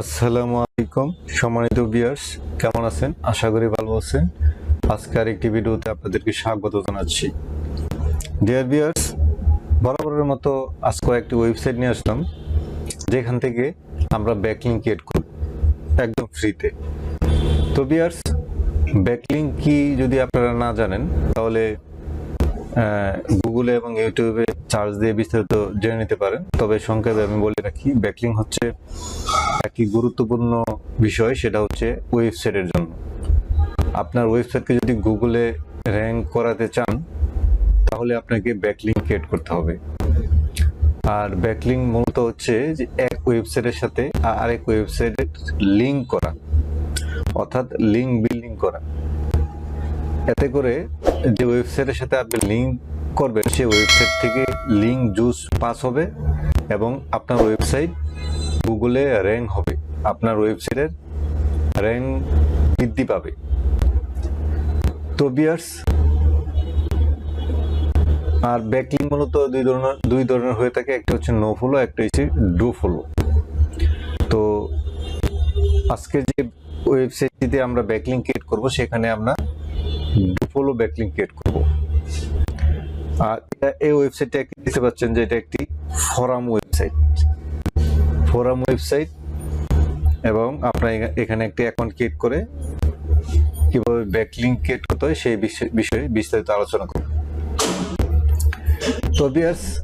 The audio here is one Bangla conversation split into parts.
আসসালামু আলাইকুম। সম্মানিত বিয়ার্স কেমন আছেন? আশা করি ভালো আছেন। আজকে আর একটি ভিডিওতে আপনাদেরকে স্বাগত জানাচ্ছি। ডিয়ার বিয়ার্স বরাবরের মতো আজকে একটি ওয়েবসাইট নিয়ে আসলাম, যেখান থেকে আমরা ব্যাকলিং ক্রিয়েট করব একদম ফ্রিতে তো বিয়ার্স ব্যাকলিং কি যদি আপনারা না জানেন, তাহলে গুগলে এবং ইউটিউবে চার্জ দিয়ে বিস্তারিত জেনে নিতে পারেন। তবে সংক্ষেপে আমি বলে রাখি ব্যাকলিং হচ্ছে একটি গুরুত্বপূর্ণ বিষয়, সেটা হচ্ছে ওয়েবসাইটের জন্য। আপনার ওয়েবসাইটকে যদি গুগলে র্যাঙ্ক করাতে চান, তাহলে আপনাকে ব্যাকলিং ক্রিয়েট করতে হবে। আর ব্যাকলিং মূলত হচ্ছে যে এক ওয়েবসাইটের সাথে আরেক ওয়েবসাইটের লিঙ্ক করা, অর্থাৎ লিঙ্ক বিল্ডিং করা। এতে করে যে ওয়েবসাইটের সাথে আপনি লিঙ্ক করবেন সেই ওয়েবসাইট থেকে লিঙ্ক জুস পাস হবে এবং আপনার ওয়েবসাইট গুগলে র্যাঙ্ক হবে। আপনার ওয়েবসাইটের র্যাঙ্ক বৃদ্ধি পাবে। তো বিয়ার্স আর ব্যাকলিং মূলত দুই ধরনের দুই ধরনের হয়ে থাকে। একটা হচ্ছে নো ফলো একটা হচ্ছে ডু ফলো তো আজকে যে ওয়েবসাইটটিতে আমরা ব্যাকলিং ক্রিয়েট করব, সেখানে আমরা ডু ফলো ব্যাকলিং ক্রিয়েট করব। আর এই ওয়েবসাইটটা দেখতে পাচ্ছেন যে এটা একটি ফরাম ওয়েবসাইট ফোরাম ওয়েবসাইট এবং আপনার এখানে একটি অ্যাকাউন্ট ক্রিয়েট করে কীভাবে ব্যাকলিং ক্রিয়েট করতে হয় সেই বিষয়- বিস্তারিত আলোচনা করব। তো বিয়ার্স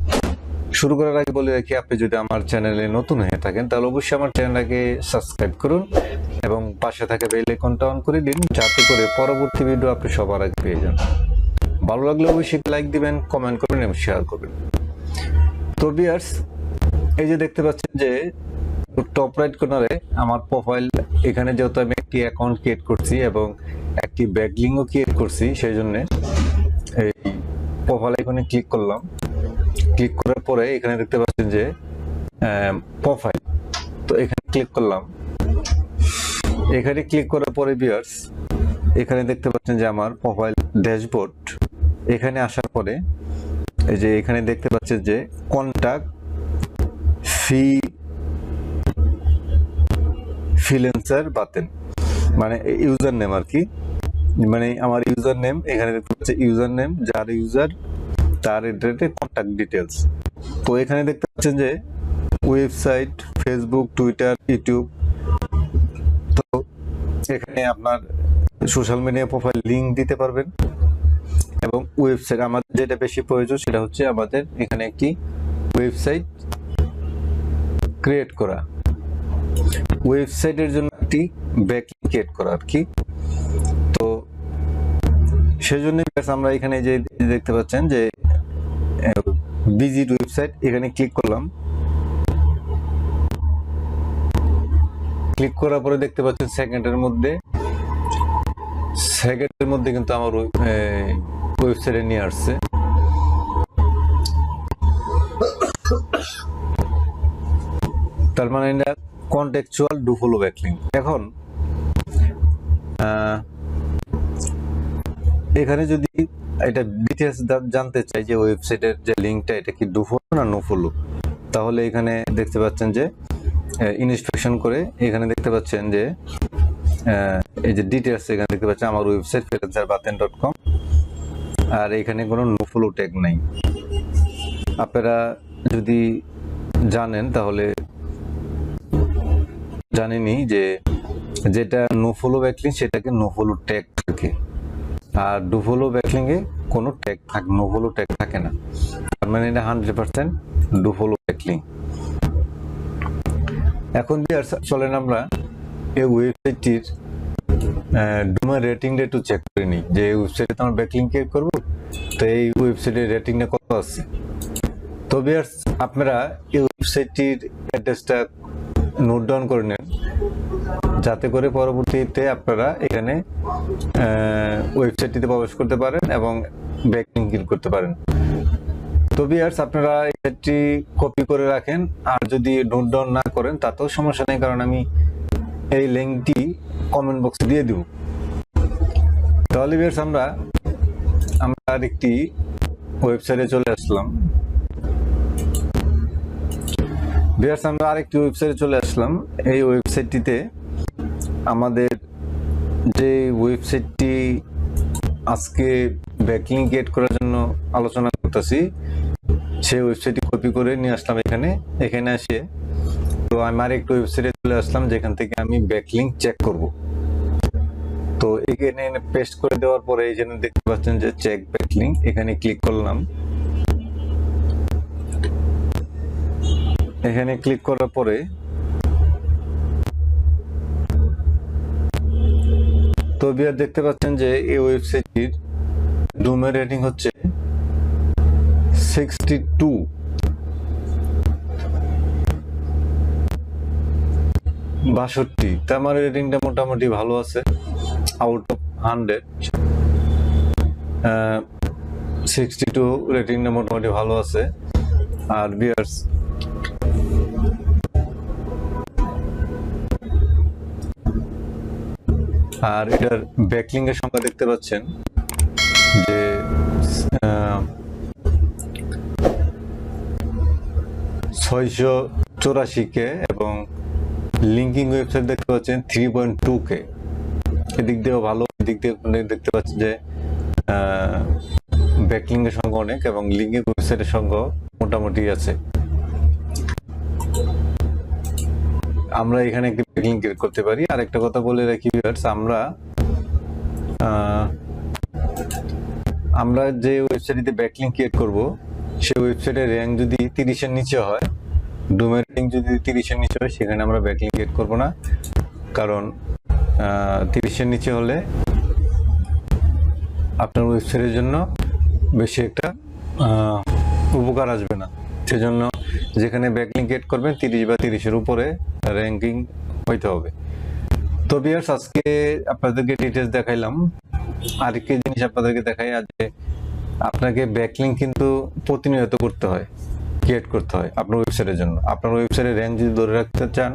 শুরু করার আগে বলে রাখি, আপনি যদি আমার চ্যানেলে নতুন হয়ে থাকেন, তাহলে অবশ্যই আমার চ্যানেলটাকে সাবস্ক্রাইব করুন এবং পাশে থাকা বেল আইকনটা অন করে দিন, যাতে করে পরবর্তী ভিডিও আপনি সবার আগে পেয়ে যান। ভালো লাগলে অবশ্যই লাইক দিবেন কমেন্ট করবেন এবং শেয়ার করবেন। তো বিয়ার্স এই যে দেখতে পাচ্ছেন যে টপ রাইট কর্নারে আমার প্রোফাইল এখানে যেহেতু আমি একটি অ্যাকাউন্ট ক্রিয়েট করছি এবং একটি ব্যাকলিংও ক্রিয়েট করছি, সেই জন্য এই প্রোফাইল এখানে ক্লিক করলাম। ক্লিক করার পরে এখানে দেখতে পাচ্ছেন যে প্রোফাইল তো এখানে ক্লিক করলাম। এখানে ক্লিক করার পরে বিয়ার্স এখানে দেখতে পাচ্ছেন যে আমার প্রোফাইল ড্যাশবোর্ড এখানে আসার পরে এই যে এখানে দেখতে পাচ্ছেন যে কন্টাক্ট ফি ফ্রিল্যান্সার বাতেন। মানে ইউজার নেম আর কি। মানে আমার ইউজার নেম এখানে দেখতে পাচ্ছি ইউজার নেম যার ইউজার তার এড্রেসে কন্ট্যাক্ট ডিটেলস তো এখানে দেখতে পাচ্ছেন যে ওয়েবসাইট ফেসবুক টুইটার ইউটিউব তো এখানে আপনার সোশ্যাল মিডিয়া প্রোফাইল লিঙ্ক দিতে পারবেন। এবং ওয়েবসাইট আমাদের যেটা বেশি প্রয়োজন, সেটা হচ্ছে আমাদের এখানে একটি ওয়েবসাইট ক্রিয়েট করা। ওয়েবসাইটের জন্য একটি ব্যাকলিং ক্রিয়েট করা আর কি। তো সেজন্য আমরা এখানে যে দেখতে পাচ্ছেন যে ভিজিট ওয়েবসাইট এখানে ক্লিক করলাম। ক্লিক করার পরে দেখতে পাচ্ছেন সেকেন্ডের মধ্যে। সেকেন্ডের মধ্যে কিন্তু আমার ওয়েবসাইটে নিয়ে আসছে। তার মানে এটা কন্টেকচুয়াল ডু ফলো ব্যাকলিং এখন এখানে যদি এটা ডিটেলস জানতে চাই যে ওয়েবসাইটের যে লিঙ্কটা এটা কি ডু ফলো না নো ফলো তাহলে এখানে দেখতে পাচ্ছেন যে ইনস্ট্রাকশন করে এখানে দেখতে পাচ্ছেন যে এই যে ডিটেলস এখানে দেখতে পাচ্ছেন, আমার website freelancer Baten dot com আর এখানে কোনো নো ফলো ট্যাগ নাই। আপনারা যদি জানেন তাহলে জানেনি যে যেটা নো ফলো ব্যাকলিং সেটাকে নো ফলো ট্যাগ থাকে। আর ডু ফলো ব্যাকলিং এ কোনো ট্যাগ থাকে নো ফলো ট্যাগ থাকে না। তার মানে এটা hundred percent do follow backlink এখন বিয়ার চলেন আমরা এই ওয়েবসাইটটির ডোমেন রেটিংটা একটু চেক করে নিই। যে এই ওয়েবসাইটে তো আমরা ব্যাকলিং ক্রিয়েট করব, তো এই ওয়েবসাইটের রেটিংটা কত আছে? তো বিয়ার্স আপনারা এই ওয়েবসাইটটির অ্যাড্রেসটা নোট ডাউন করে নেন। যাতে করে পরবর্তীতে আপনারা এখানে ওয়েবসাইটটিতে প্রবেশ করতে পারেন এবং ব্যাকলিং ক্লিক করতে পারেন। তো বিয়ার্স আপনারা এটি কপি করে রাখেন। আর যদি নোট ডাউন না করেন, তাতেও সমস্যা নেই, কারণ আমি এই লিঙ্কটি কমেন্ট বক্সে দিয়ে দিব। তাহলে বিয়ার্স আমরা আমরা আরেকটি ওয়েবসাইটে চলে আসলাম। বিয়ার্স আমরা আরেকটি ওয়েবসাইটে চলে আসলাম আসলাম এই ওয়েবসাইটটিতে। আমাদের যে ওয়েবসাইটটি আজকে ব্যাকলিং গেট করার জন্য আলোচনা করতেছি, সেই ওয়েবসাইটটি কপি করে নিয়ে আসলাম এখানে এখানে এসে তো আমি আর একটু ওয়েবসাইটে চলে আসলাম, যেখান থেকে আমি ব্যাকলিং চেক করব। তো এখানে পেস্ট করে দেওয়ার পরে জন্য দেখতে পাচ্ছেন যে চেক ব্যাকলিং এখানে ক্লিক করলাম। এখানে ক্লিক করার পরে তো বিয়ার দেখতে পাচ্ছেন যে এই ওয়েবসাইটটির ডোমেন রেটিং হচ্ছে সিক্সটি টু। বাষট্টি। তা আমার রেটিংটা মোটামুটি ভালো আছে out of hundred sixty two রেটিংটা মোটামুটি ভালো আছে। আর বিয়ার্স আর এটার ব্যাকলিং এর সংখ্যা দেখতে পাচ্ছেন যে ছয়শো চৌরাশি কে এবং লিঙ্কিং ওয়েবসাইট দেখতে পাচ্ছেন থ্রি পয়েন্ট টু কে। এদিক দিয়েও ভালো, এদিক দিয়ে দেখতে পাচ্ছেন যে ব্যাকলিং এর সংখ্যা অনেক এবং লিঙ্কিং ওয়েবসাইটের সংখ্যা মোটামুটি আছে। আমরা এখানে একটি ব্যাকলিং ক্রিয়েট করতে পারি। আর একটা কথা বলে রাখি ভিউয়ার্স আমরা আমরা যে ওয়েবসাইটে ব্যাকলিং ক্রিয়েট করব, সেই ওয়েবসাইটের র্যাঙ্ক যদি তিরিশের নিচে হয় ডোমেন র্যাঙ্ক যদি তিরিশের নিচে হয়, সেখানে আমরা ব্যাকলিং ক্রিয়েট করব না। কারণ তিরিশের নিচে হলে আপনার ওয়েবসাইটের জন্য বেশি একটা উপকার আসবে না। সেজন্য যেখানে ব্যাকলিং ক্রিয়েট করবেন তিরিশ বা তিরিশের উপরে র্যাঙ্কিং হইতে হবে। তো বিয়ার্স আজকে আপনাদেরকে ডিটেলস দেখাইলাম। আরেকটি জিনিস আপনাদেরকে দেখাই যে আপনাকে ব্যাকলিং কিন্তু প্রতিনিয়ত করতে হয় ক্রিয়েট করতে হয় আপনার ওয়েবসাইটের জন্য। আপনার ওয়েবসাইটের র্যাঙ্ক যদি ধরে রাখতে চান,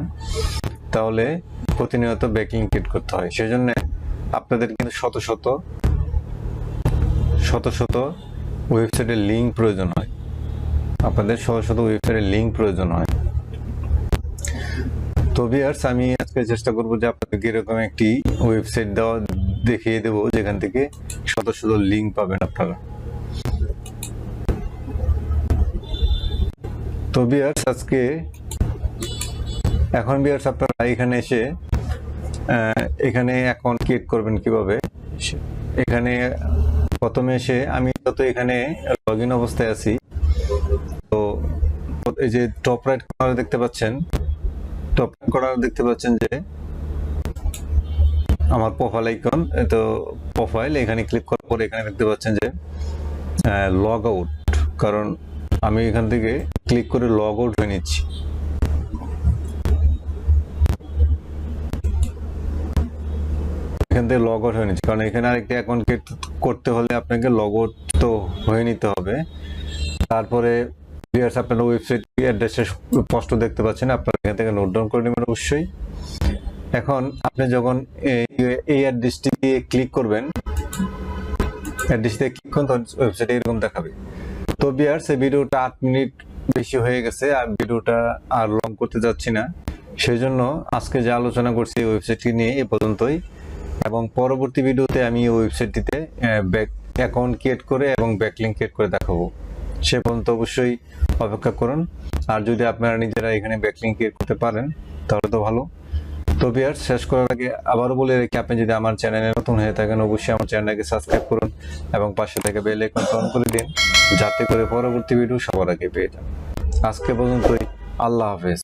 তাহলে প্রতিনিয়ত ব্যাকলিং ক্রিয়েট করতে হয়। সেই জন্য আপনাদের কিন্তু শত শত শত শত ওয়েবসাইটের লিঙ্ক প্রয়োজন হয়। আপনাদের শত শত ওয়েবসাইটের লিঙ্ক প্রয়োজন হয়। তো ভিউয়ার্স আমি আজকে চেষ্টা করব যে আপনাদেরকে এরকম একটি ওয়েবসাইট দেওয়া দেখিয়ে দেবো, যেখান থেকে শত শত লিঙ্ক পাবেন আপনারা। তো ভিউয়ার্স আজকে এখন ভিউয়ার্স আপনারা এখানে এসে এখানে অ্যাকাউন্ট ক্রিয়েট করবেন কীভাবে? এখানে প্রথমে এসে আমি যত এখানে লগ ইন অবস্থায় আছি এই যে টপ রাইট কর্নারে দেখতে পাচ্ছেন টপ কর্নারে দেখতে পাচ্ছেন যে আমার প্রোফাইল আইকন তো প্রোফাইল এখানে ক্লিক করার পরে এখানে দেখতে পাচ্ছেন যে লগ আউট কারণ আমি এখান থেকে ক্লিক করে লগ আউট হয়ে নিচ্ছি। এখান থেকে লগ আউট হয়ে নিচ্ছি, কারণ এখানে আরেকটি অ্যাকাউন্ট করতে হলে আপনাকে লগ আউট তো হয়ে নিতে হবে। তারপরে ভিউয়ার্স আপনার ওয়েবসাইট অ্যাড্রেসের স্পষ্ট দেখতে পাচ্ছেন। আপনারা এখান থেকে নোট ডাউন করে নেবেন অবশ্যই। এখন আপনি যখন এই- অ্যাড্রেসটি দিয়ে ক্লিক করবেন অ্যাড্রেস দিয়ে ক্লিক করুন, তখন ওয়েবসাইটে এরকম দেখাবে। তো বিয়ার্স এই ভিডিওটা আট মিনিট বেশি হয়ে গেছে আর ভিডিওটা আর লং করতে যাচ্ছি না। সেই জন্য আজকে যে আলোচনা করছি এই ওয়েবসাইটটি নিয়ে এ পর্যন্তই। এবং পরবর্তী ভিডিওতে আমি ওয়েবসাইটটিতে ব্যাক অ্যাকাউন্ট ক্রিয়েট করে এবং ব্যাকলিং ক্রিয়েট করে দেখাবো। সে পর্যন্ত অবশ্যই অপেক্ষা করুন। আর যদি আপনারা নিজেরা এখানে ব্যাকলিং ক্রিয়েট করতে পারেন, তাহলে তো ভালো। তো বিয়ার শেষ করার আগে আবারও বলে রেখে, আপনি যদি আমার চ্যানেলে নতুন হয়ে থাকেন, অবশ্যই আমার চ্যানেলটাকে সাবস্ক্রাইব করুন এবং পাশে থেকে বেল আইকন অন করে দিন, যাতে করে পরবর্তী ভিডিও সবার আগে পেয়ে যান। আজকে পর্যন্তই, আল্লাহ হাফেজ।